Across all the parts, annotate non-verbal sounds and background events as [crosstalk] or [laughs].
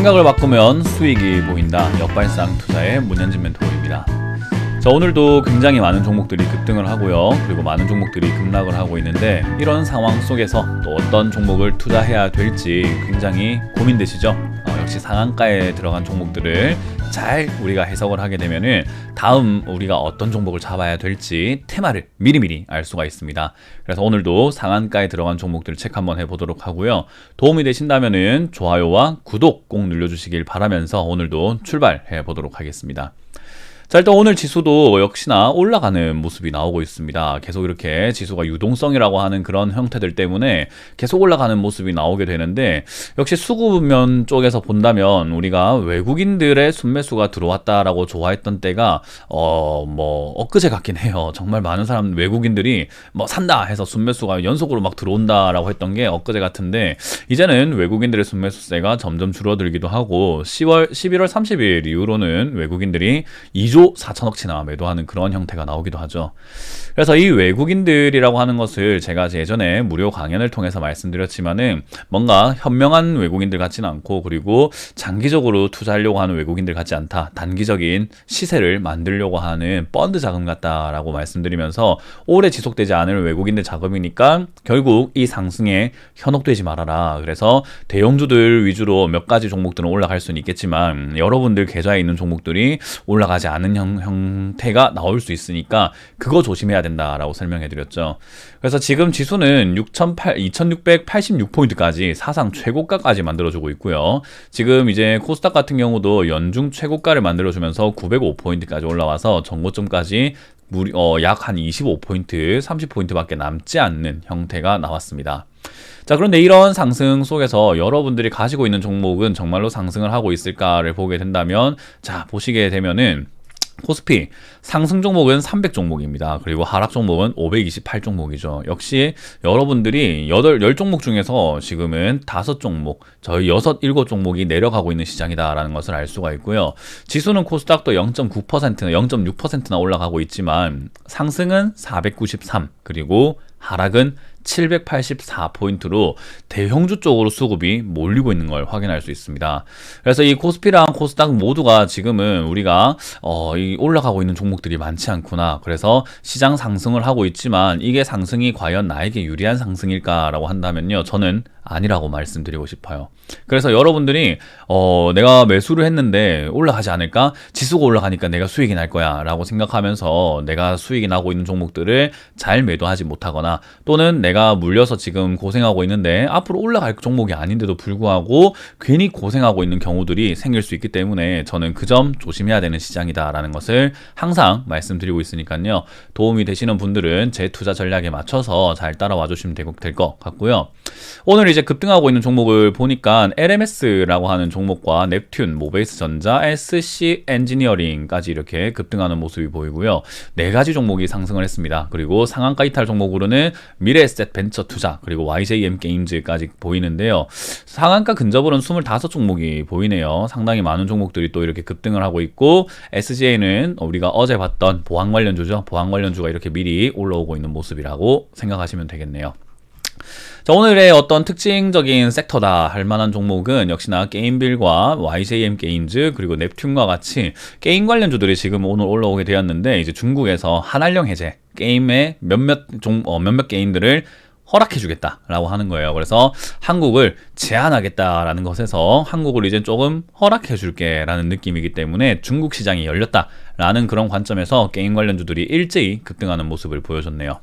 생각을 바꾸면 수익이 보인다. 역발상 투자의 문현진 멘토입니다. 자, 오늘도 굉장히 많은 종목들이 급등을 하고요. 그리고 많은 종목들이 급락을 하고 있는데 이런 상황 속에서 또 어떤 종목을 투자해야 될지 굉장히 고민되시죠? 어, 역시 상한가에 들어간 종목들을 잘 우리가 해석을 하게 되면은 다음 우리가 어떤 종목을 잡아야 될지 테마를 미리미리 알 수가 있습니다. 그래서 오늘도 상한가에 들어간 종목들 체크 한번 해보도록 하고요. 도움이 되신다면은 좋아요와 구독 꼭 눌러주시길 바라면서 오늘도 출발해 보도록 하겠습니다. 자, 일단 오늘 지수도 역시나 올라가는 모습이 나오고 있습니다. 계속 이렇게 지수가 유동성이라고 하는 그런 형태들 때문에 계속 올라가는 모습이 나오게 되는데 역시 수급면 쪽에서 본다면 우리가 외국인들의 순매수가 들어왔다라고 좋아했던 때가 어, 뭐 엊그제 같긴 해요. 정말 많은 사람 외국인들이 뭐 산다 해서 순매수가 연속으로 막 들어온다라고 했던 게 엊그제 같은데 이제는 외국인들의 순매수세가 점점 줄어들기도 하고 10월 11월 30일 이후로는 외국인들이 2조 2조 4천억치나 매도하는 그런 형태가 나오기도 하죠. 그래서 이 외국인들이라고 하는 것을 제가 예전에 무료 강연을 통해서 말씀드렸지만은 뭔가 현명한 외국인들 같지는 않고 그리고 장기적으로 투자하려고 하는 외국인들 같지 않다. 단기적인 시세를 만들려고 하는 펀드 자금 같다라고 말씀드리면서 오래 지속되지 않을 외국인들 자금이니까 결국 이 상승에 현혹되지 말아라. 그래서 대형주들 위주로 몇 가지 종목들은 올라갈 수는 있겠지만 여러분들 계좌에 있는 종목들이 올라가지 않은 않은 형, 형태가 나올 수 있으니까 그거 조심해야 된다라고 설명해 드렸죠. 그래서 지금 지수는 2686포인트까지 사상 최고가까지 만들어주고 있고요. 지금 이제 코스닥 같은 경우도 연중 최고가를 만들어주면서 905포인트까지 올라와서 정고점까지 무리, 어, 약 한 25포인트, 30포인트밖에 남지 않는 형태가 나왔습니다. 자, 그런데 이런 상승 속에서 여러분들이 가지고 있는 종목은 정말로 상승을 하고 있을까를 보게 된다면, 자, 보시게 되면은, 코스피 상승 종목은 300 종목입니다. 그리고 하락 종목은 528 종목이죠. 역시 여러분들이 8, 10종목 중에서 지금은 5종목, 저희 6, 7종목이 내려가고 있는 시장이다라는 것을 알 수가 있고요. 지수는 코스닥도 0.9%나 0.6%나 올라가고 있지만 상승은 493, 그리고 하락은 784포인트로 대형주 쪽으로 수급이 몰리고 있는 걸 확인할 수 있습니다. 그래서 이 코스피랑 코스닥 모두가 지금은 우리가 어, 이 올라가고 있는 종목들이 많지 않구나. 그래서 시장 상승을 하고 있지만 이게 상승이 과연 나에게 유리한 상승일까라고 한다면요. 저는 아니라고 말씀드리고 싶어요. 그래서 여러분들이 어, 내가 매수를 했는데 올라가지 않을까? 지수가 올라가니까 내가 수익이 날 거야 라고 생각하면서 내가 수익이 나고 있는 종목들을 잘 매도하지 못하거나 또는 내가 물려서 지금 고생하고 있는데 앞으로 올라갈 종목이 아닌데도 불구하고 괜히 고생하고 있는 경우들이 생길 수 있기 때문에 저는 그 점 조심해야 되는 시장이다라는 것을 항상 말씀드리고 있으니까요. 도움이 되시는 분들은 제 투자 전략에 맞춰서 잘 따라와 주시면 될 것 같고요. 오늘 이제 급등하고 있는 종목을 보니까 LMS라고 하는 종목과 넵튠, 모베이스 전자, SC 엔지니어링까지 이렇게 급등하는 모습이 보이고요. 네 가지 종목이 상승을 했습니다. 그리고 상한가 이탈 종목으로는 미래에셋 벤처 투자, 그리고 YJM 게임즈까지 보이는데요. 상한가 근접으로는 25종목이 보이네요. 상당히 많은 종목들이 또 이렇게 급등을 하고 있고 SGA는 우리가 어제 봤던 보안 관련주죠. 보안 관련주가 이렇게 미리 올라오고 있는 모습이라고 생각하시면 되겠네요. 자, 오늘의 어떤 특징적인 섹터다 할 만한 종목은 역시나 게임빌과 YJM 게임즈 그리고 넵튠과 같이 게임 관련주들이 지금 오늘 올라오게 되었는데 이제 중국에서 한한령 해제 게임의 몇몇 종 어, 몇몇 게임들을 허락해주겠다라고 하는 거예요. 그래서 한국을 제한하겠다라는 것에서 한국을 이제 조금 허락해줄게라는 느낌이기 때문에 중국 시장이 열렸다라는 그런 관점에서 게임 관련주들이 일제히 급등하는 모습을 보여줬네요.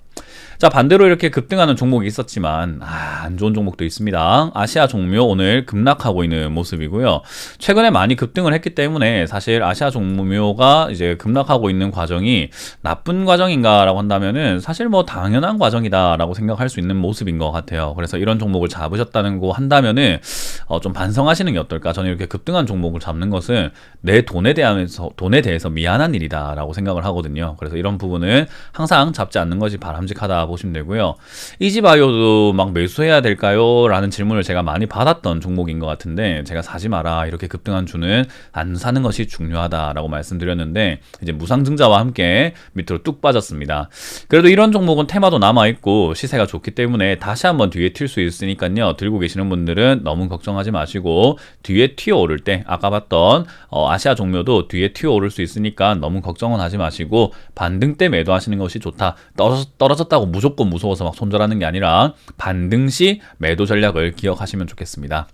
자 반대로 이렇게 급등하는 종목이 있었지만 아, 안 좋은 종목도 있습니다. 아시아 종묘 오늘 급락하고 있는 모습이고요. 최근에 많이 급등을 했기 때문에 사실 아시아 종묘가 이제 급락하고 있는 과정이 나쁜 과정인가라고 한다면은 사실 뭐 당연한 과정이다라고 생각할 수 있는 모습인 것 같아요. 그래서 이런 종목을 잡으셨다는 거 한다면은 어, 좀 반성하시는 게 어떨까? 저는 이렇게 급등한 종목을 잡는 것은 내 돈에 대해서 돈에 대해서 미안한 일이다라고 생각을 하거든요. 그래서 이런 부분은 항상 잡지 않는 것이 바람 바람직하다 보시면 되고요. 이지바이오도 막 매수해야 될까요? 라는 질문을 제가 많이 받았던 종목인 것 같은데 제가 사지 마라 이렇게 급등한 주는 안 사는 것이 중요하다라고 말씀드렸는데 이제 무상증자와 함께 밑으로 뚝 빠졌습니다. 그래도 이런 종목은 테마도 남아 있고 시세가 좋기 때문에 다시 한번 뒤에 튈 수 있으니까요. 들고 계시는 분들은 너무 걱정하지 마시고 뒤에 튀어 오를 때 아까 봤던 어, 아시아 종묘도 뒤에 튀어 오를 수 있으니까 너무 걱정은 하지 마시고 반등 때 매도하시는 것이 좋다. 떨어 졌, 다고 무조건 무서워서 막 손절하는 게 아니라 반등 시 매도 전략을 기억하시면 좋겠습니다.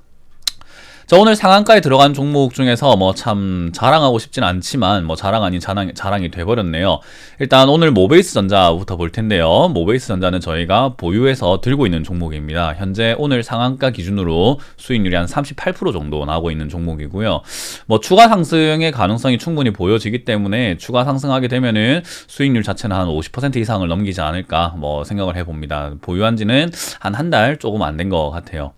자, 오늘 상한가에 들어간 종목 중에서 뭐 참 자랑하고 싶진 않지만 뭐 자랑 아닌 자랑, 자랑이 돼버렸네요. 일단 오늘 모베이스 전자부터 볼 텐데요. 모베이스 전자는 저희가 보유해서 들고 있는 종목입니다. 현재 오늘 상한가 기준으로 수익률이 한 38% 정도 나오고 있는 종목이고요. 뭐 추가 상승의 가능성이 충분히 보여지기 때문에 추가 상승하게 되면은 수익률 자체는 한 50% 이상을 넘기지 않을까 뭐 생각을 해봅니다. 보유한 지는 한 한 달 조금 안 된 것 같아요.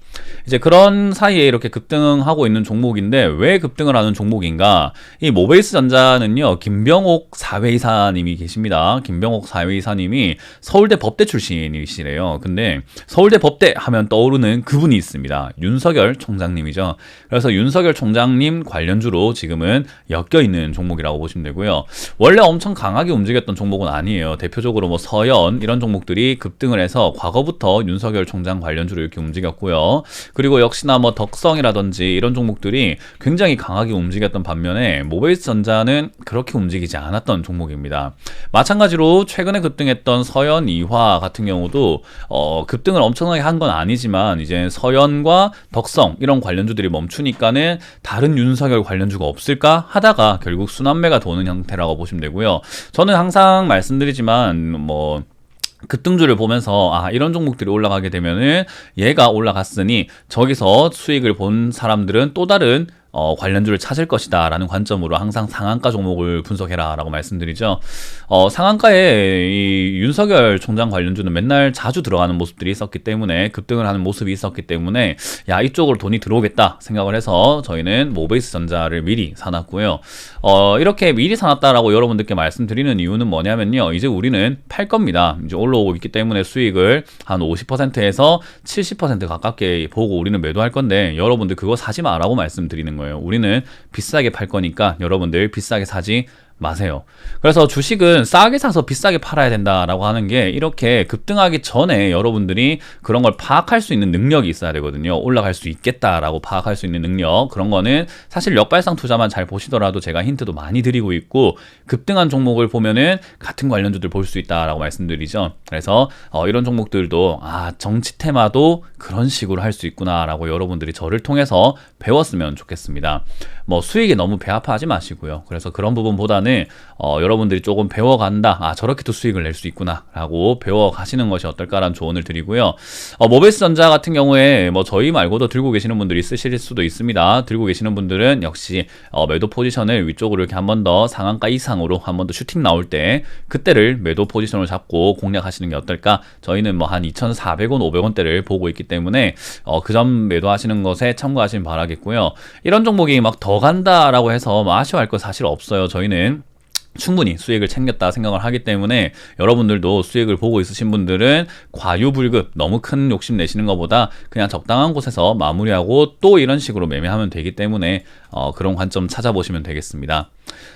이제 그런 사이에 이렇게 급등하고 있는 종목인데 왜 급등을 하는 종목인가? 이 모베이스 전자는요, 김병옥 사회이사님이 계십니다. 김병옥 사회이사님이 서울대 법대 출신이시래요. 근데 서울대 법대 하면 떠오르는 그분이 있습니다. 윤석열 총장님이죠. 그래서 윤석열 총장님 관련주로 지금은 엮여 있는 종목이라고 보시면 되고요. 원래 엄청 강하게 움직였던 종목은 아니에요. 대표적으로 뭐 서연 이런 종목들이 급등을 해서 과거부터 윤석열 총장 관련주로 이렇게 움직였고요. 그리고 역시나 뭐 덕성이라든지 이런 종목들이 굉장히 강하게 움직였던 반면에 모베이스 전자는 그렇게 움직이지 않았던 종목입니다. 마찬가지로 최근에 급등했던 서현 이화 같은 경우도 어, 급등을 엄청나게 한 건 아니지만 이제 서현과 덕성 이런 관련주들이 멈추니까는 다른 윤석열 관련주가 없을까 하다가 결국 순환매가 도는 형태라고 보시면 되고요. 저는 항상 말씀드리지만 뭐 급등주를 보면서 아 이런 종목들이 올라가게 되면은 얘가 올라갔으니 저기서 수익을 본 사람들은 또 다른 어, 관련주를 찾을 것이다 라는 관점으로 항상 상한가 종목을 분석해라 라고 말씀드리죠. 어, 상한가에 이 윤석열 총장 관련주는 맨날 자주 들어가는 모습들이 있었기 때문에 급등을 하는 모습이 있었기 때문에 야 이쪽으로 돈이 들어오겠다 생각을 해서 저희는 모베이스 전자를 미리 사놨고요. 어, 이렇게 미리 사놨다라고 여러분들께 말씀드리는 이유는 뭐냐면요. 이제 우리는 팔 겁니다. 이제 올라오고 있기 때문에 수익을 한 50%에서 70% 가깝게 보고 우리는 매도할 건데 여러분들 그거 사지 마라고 말씀드리는 거예요. 거예요. 우리는 비싸게 팔 거니까 여러분들 비싸게 사지 마세요. 그래서 주식은 싸게 사서 비싸게 팔아야 된다라고 하는 게 이렇게 급등하기 전에 여러분들이 그런 걸 파악할 수 있는 능력이 있어야 되거든요. 올라갈 수 있겠다라고 파악할 수 있는 능력. 그런 거는 사실 역발상 투자만 잘 보시더라도 제가 힌트도 많이 드리고 있고 급등한 종목을 보면은 같은 관련주들 볼 수 있다라고 말씀드리죠. 그래서 어, 이런 종목들도 아, 정치 테마도 그런 식으로 할 수 있구나라고 여러분들이 저를 통해서 배웠으면 좋겠습니다. 뭐 수익이 너무 배 아파하지 마시고요. 그래서 그런 부분보다는 어, 여러분들이 조금 배워간다. 아 저렇게도 수익을 낼 수 있구나라고 배워가시는 것이 어떨까라는 조언을 드리고요. 어, 모베스 전자 같은 경우에 뭐 저희 말고도 들고 계시는 분들이 쓰실 수도 있습니다. 들고 계시는 분들은 역시 어, 매도 포지션을 위쪽으로 이렇게 한 번 더 상한가 이상으로 한 번 더 슈팅 나올 때 그때를 매도 포지션을 잡고 공략하시는 게 어떨까? 저희는 뭐 한 2,400원, 500원대를 보고 있기 때문에 어, 그 점 매도하시는 것에 참고하시면 바라겠고요. 이런 종목이 막더 간다라고 해서 뭐 아쉬워할 거 사실 없어요. 저희는 충분히 수익을 챙겼다 생각을 하기 때문에 여러분들도 수익을 보고 있으신 분들은 과유불급 너무 큰 욕심 내시는 것보다 그냥 적당한 곳에서 마무리하고 또 이런 식으로 매매하면 되기 때문에 어, 그런 관점 찾아보시면 되겠습니다.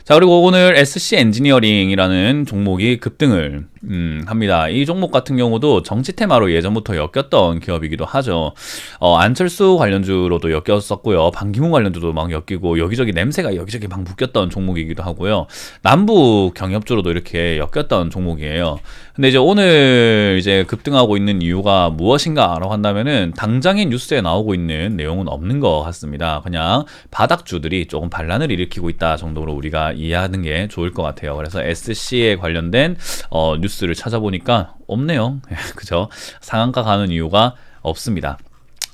자 그리고 오늘 SC 엔지니어링이라는 종목이 급등을 음, 합니다. 이 종목 같은 경우도 정치 테마로 예전부터 엮였던 기업이기도 하죠. 어, 안철수 관련주로도 엮였었고요. 반기문 관련주도 막 엮이고 여기저기 냄새가 여기저기 막 묶였던 종목이기도 하고요. 남북 경협주로도 이렇게 엮였던 종목이에요. 근데 이제 오늘 이제 급등하고 있는 이유가 무엇인가라고 한다면은 당장의 뉴스에 나오고 있는 내용은 없는 것 같습니다. 그냥 바닥주들이 조금 반란을 일으키고 있다 정도로 우리가 이해하는 게 좋을 것 같아요. 그래서 SC에 관련된 어, 뉴스를 찾아보니까 없네요. [laughs] 그죠? 상한가 가는 이유가 없습니다.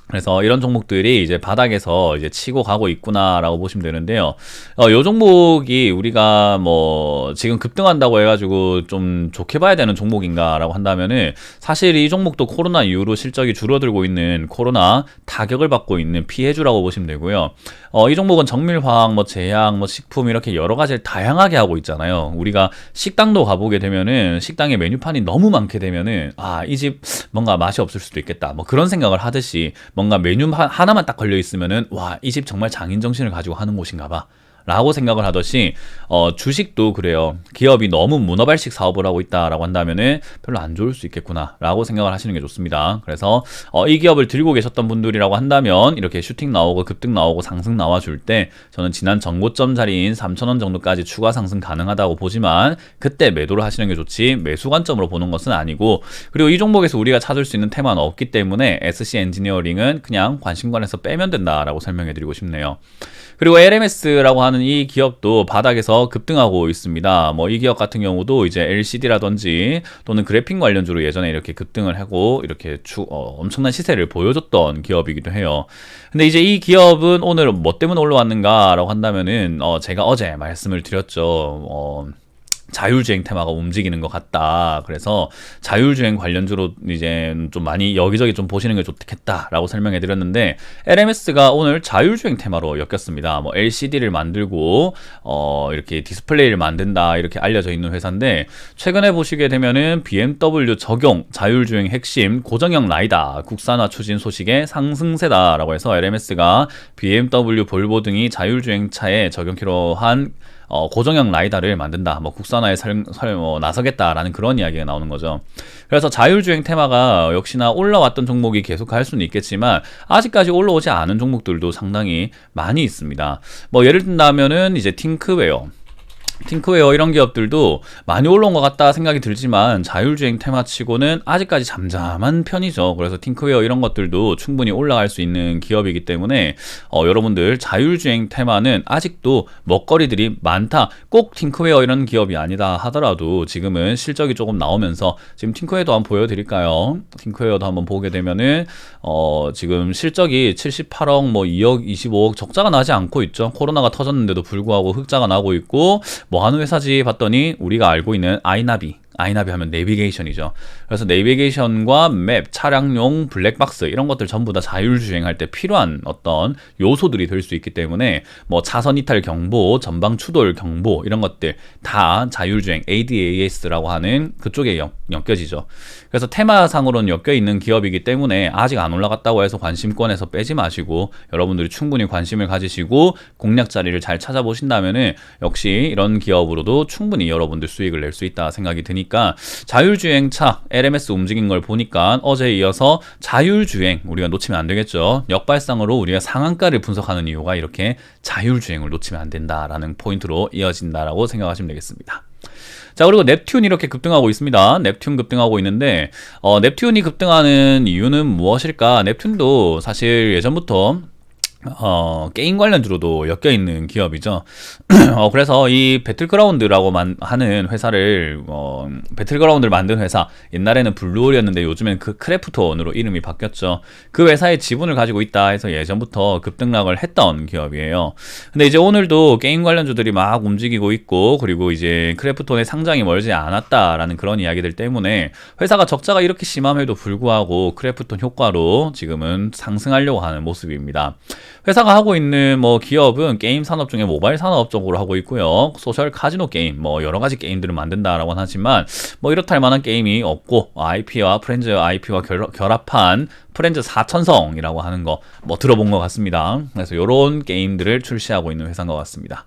그래서 이런 종목들이 이제 바닥에서 이제 치고 가고 있구나라고 보시면 되는데요. 어, 요 종목이 우리가 뭐 지금 급등한다고 해가지고 좀 좋게 봐야 되는 종목인가라고 한다면은 사실 이 종목도 코로나 이후로 실적이 줄어들고 있는 코로나 타격을 받고 있는 피해주라고 보시면 되고요. 어, 이 종목은 정밀화학, 뭐 제약, 뭐 식품 이렇게 여러 가지를 다양하게 하고 있잖아요. 우리가 식당도 가보게 되면은 식당의 메뉴판이 너무 많게 되면은 아, 이 집 뭔가 맛이 없을 수도 있겠다. 뭐 그런 생각을 하듯이 뭔가 메뉴 하나만 딱 걸려 있으면은 와, 이 집 정말 장인 정신을 가지고 하는 곳인가 봐. 라고 생각을 하듯이 어, 주식도 그래요. 기업이 너무 문어발식 사업을 하고 있다라고 한다면은 별로 안 좋을 수 있겠구나라고 생각을 하시는 게 좋습니다. 그래서 어, 이 기업을 들고 계셨던 분들이라고 한다면 이렇게 슈팅 나오고 급등 나오고 상승 나와줄 때 저는 지난 전고점 자리인 3,000원 정도까지 추가 상승 가능하다고 보지만 그때 매도를 하시는 게 좋지 매수 관점으로 보는 것은 아니고 그리고 이 종목에서 우리가 찾을 수 있는 테마는 없기 때문에 SC 엔지니어링은 그냥 관심관에서 빼면 된다라고 설명해 드리고 싶네요. 그리고 LMS라고 하는 이 기업도 바닥에서 급등하고 있습니다. 뭐 이 기업 같은 경우도 이제 LCD라든지 또는 그래픽 관련주로 예전에 이렇게 급등을 하고 이렇게 주, 어, 엄청난 시세를 보여줬던 기업이기도 해요. 근데 이제 이 기업은 오늘 뭐 때문에 올라왔는가라고 한다면은 어, 제가 어제 말씀을 드렸죠. 어, 자율주행 테마가 움직이는 것 같다. 그래서 자율주행 관련주로 이제 좀 많이 여기저기 좀 보시는 게 좋겠다라고 설명해 드렸는데 LMS가 오늘 자율주행 테마로 엮였습니다. 뭐 LCD를 만들고 어 이렇게 디스플레이를 만든다 이렇게 알려져 있는 회사인데 최근에 보시게 되면은 BMW 적용 자율주행 핵심 고정형 라이다 국산화 추진 소식의 상승세다라고 해서 LMS가 BMW 볼보 등이 자율주행 차에 적용키로 한 어, 고정형 라이다를 만든다. 뭐 국산화에 설, 설, 뭐, 나서겠다라는 그런 이야기가 나오는 거죠. 그래서 자율주행 테마가 역시나 올라왔던 종목이 계속 갈 수는 있겠지만 아직까지 올라오지 않은 종목들도 상당히 많이 있습니다. 뭐 예를 든다면은 이제 팅크웨어 팅크웨어 이런 기업들도 많이 올라온 것 같다 생각이 들지만 자율주행 테마치고는 아직까지 잠잠한 편이죠. 그래서 팅크웨어 이런 것들도 충분히 올라갈 수 있는 기업이기 때문에 어, 여러분들 자율주행 테마는 아직도 먹거리들이 많다. 꼭 팅크웨어 이런 기업이 아니다 하더라도 지금은 실적이 조금 나오면서 지금 팅크웨어도 한번 보여드릴까요? 팅크웨어도 한번 보게 되면은 어, 지금 실적이 78억 뭐 2억 25억 적자가 나지 않고 있죠. 코로나가 터졌는데도 불구하고 흑자가 나고 있고 뭐 하는 회사지 봤더니 우리가 알고 있는 아이나비 아이나비 하면 내비게이션이죠. 그래서 내비게이션과 맵, 차량용 블랙박스 이런 것들 전부 다 자율주행할 때 필요한 어떤 요소들이 될 수 있기 때문에 뭐 차선 이탈 경보, 전방 추돌 경보 이런 것들 다 자율주행 ADAS라고 하는 그쪽에 연, 엮여지죠. 그래서 테마상으로는 엮여 있는 기업이기 때문에 아직 안 올라갔다고 해서 관심권에서 빼지 마시고 여러분들이 충분히 관심을 가지시고 공략 자리를 잘 찾아보신다면은 역시 이런 기업으로도 충분히 여러분들 수익을 낼 수 있다 생각이 드니까 보니까 자율주행차 LMS 움직인 걸 보니까 어제 이어서 자율주행 우리가 놓치면 안 되겠죠. 역발상으로 우리가 상한가를 분석하는 이유가 이렇게 자율주행을 놓치면 안 된다라는 포인트로 이어진다라고 생각하시면 되겠습니다. 자 그리고 넵튠 이렇게 급등하고 있습니다. 넵튠 급등하고 있는데 어, 넵튠이 급등하는 이유는 무엇일까? 넵튠도 사실 예전부터 어, 게임 관련 주로도 엮여 있는 기업이죠. [clears throat] 어, 그래서 이 배틀그라운드라고 만, 하는 회사를, 어, 배틀그라운드를 만든 회사, 옛날에는 블루홀이었는데 요즘엔 그 크래프톤으로 이름이 바뀌었죠. 그 회사의 지분을 가지고 있다 해서 예전부터 급등락을 했던 기업이에요. 근데 이제 오늘도 게임 관련주들이 막 움직이고 있고, 그리고 이제 크래프톤의 상장이 멀지 않았다라는 그런 이야기들 때문에 회사가 적자가 이렇게 심함에도 불구하고 크래프톤 효과로 지금은 상승하려고 하는 모습입니다. 회사가 하고 있는 뭐 기업은 게임 산업 중에 모바일 산업 쪽으로 하고 있고요. 소셜 카지노 게임, 뭐 여러 가지 게임들을 만든다라고 하지만 뭐 이렇다 할 만한 게임이 없고 IP와 프렌즈 IP와 결, 결합한 프렌즈 4천성이라고 하는 거 뭐 들어본 것 같습니다. 그래서 이런 게임들을 출시하고 있는 회사인 것 같습니다.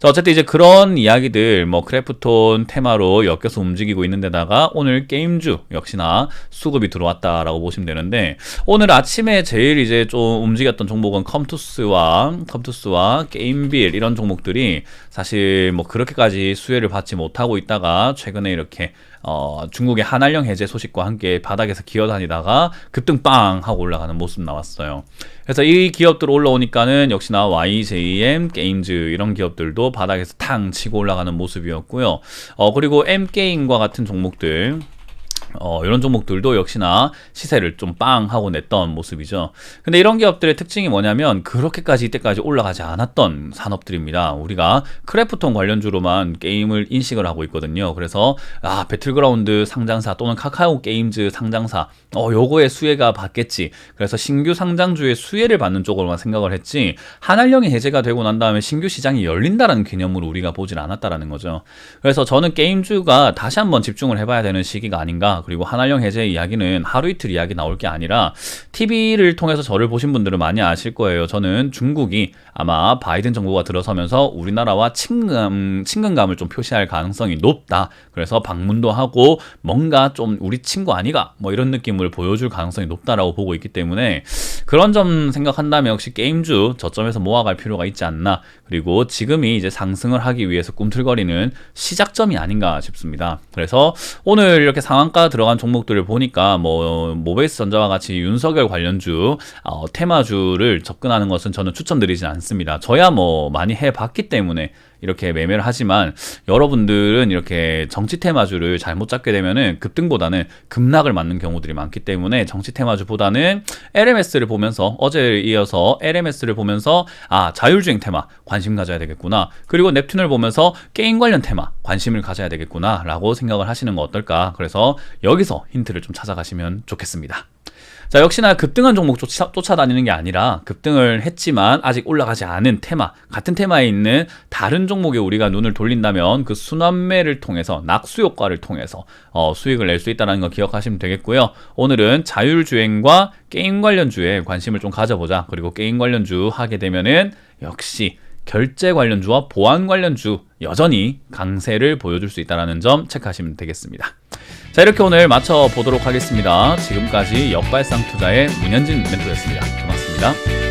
자, 어쨌든 이제 그런 이야기들, 뭐, 크래프톤 테마로 엮여서 움직이고 있는 데다가 오늘 게임주 역시나 수급이 들어왔다라고 보시면 되는데, 오늘 아침에 제일 이제 좀 움직였던 종목은 컴투스와, 컴투스와 게임빌 이런 종목들이 사실 뭐 그렇게까지 수혜를 받지 못하고 있다가 최근에 이렇게 어, 중국의 한알령 해제 소식과 함께 바닥에서 기어다니다가 급등 빵 하고 올라가는 모습 나왔어요. 그래서 이 기업들 올라오니까는 역시나 YJM, 게임즈 이런 기업들도 바닥에서 탕 치고 올라가는 모습이었고요. 어, 그리고 M게임과 같은 종목들 어, 이런 종목들도 역시나 시세를 좀 빵 하고 냈던 모습이죠. 근데 이런 기업들의 특징이 뭐냐면 그렇게까지 이때까지 올라가지 않았던 산업들입니다. 우리가 크래프톤 관련주로만 게임을 인식을 하고 있거든요. 그래서 아, 배틀그라운드 상장사 또는 카카오 게임즈 상장사 어, 요거의 수혜가 받겠지. 그래서 신규 상장주의 수혜를 받는 쪽으로만 생각을 했지 한알령이 해제가 되고 난 다음에 신규 시장이 열린다라는 개념으로 우리가 보질 않았다라는 거죠. 그래서 저는 게임주가 다시 한번 집중을 해봐야 되는 시기가 아닌가 그리고 한알령 해제 이야기는 하루 이틀 이야기 나올 게 아니라 TV를 통해서 저를 보신 분들은 많이 아실 거예요. 저는 중국이 아마 바이든 정부가 들어서면서 우리나라와 친근, 친근감을 좀 표시할 가능성이 높다. 그래서 방문도 하고 뭔가 좀 우리 친구 아니가 뭐 이런 느낌을 보여줄 가능성이 높다라고 보고 있기 때문에 그런 점 생각한다면 역시 게임주 저점에서 모아갈 필요가 있지 않나. 그리고 지금이 이제 상승을 하기 위해서 꿈틀거리는 시작점이 아닌가 싶습니다. 그래서 오늘 이렇게 상한가 들어간 종목들을 보니까 뭐 모베이스 전자와 같이 윤석열 관련주 어, 테마주를 접근하는 것은 저는 추천드리진 않습니다. 저야 뭐 많이 해봤기 때문에 이렇게 매매를 하지만 여러분들은 이렇게 정치 테마주를 잘못 잡게 되면은 급등보다는 급락을 맞는 경우들이 많기 때문에 정치 테마주보다는 LMS를 보면서 어제에 이어서 LMS를 보면서 아 자율주행 테마 관심 가져야 되겠구나 그리고 넵튠을 보면서 게임 관련 테마 관심을 가져야 되겠구나 라고 생각을 하시는 거 어떨까 그래서 여기서 힌트를 좀 찾아가시면 좋겠습니다. 자, 역시나 급등한 종목 쫓아, 쫓아다니는 게 아니라 급등을 했지만 아직 올라가지 않은 테마, 같은 테마에 있는 다른 종목에 우리가 눈을 돌린다면 그 순환매를 통해서 낙수 효과를 통해서 어, 수익을 낼 수 있다는 거 기억하시면 되겠고요. 오늘은 자율주행과 게임 관련주에 관심을 좀 가져보자. 그리고 게임 관련주 하게 되면은 역시 결제 관련주와 보안 관련주 여전히 강세를 보여줄 수 있다는 점 체크하시면 되겠습니다. 자 이렇게 오늘 마쳐 보도록 하겠습니다. 지금까지 역발상 투자의 문현진 멘토였습니다. 고맙습니다.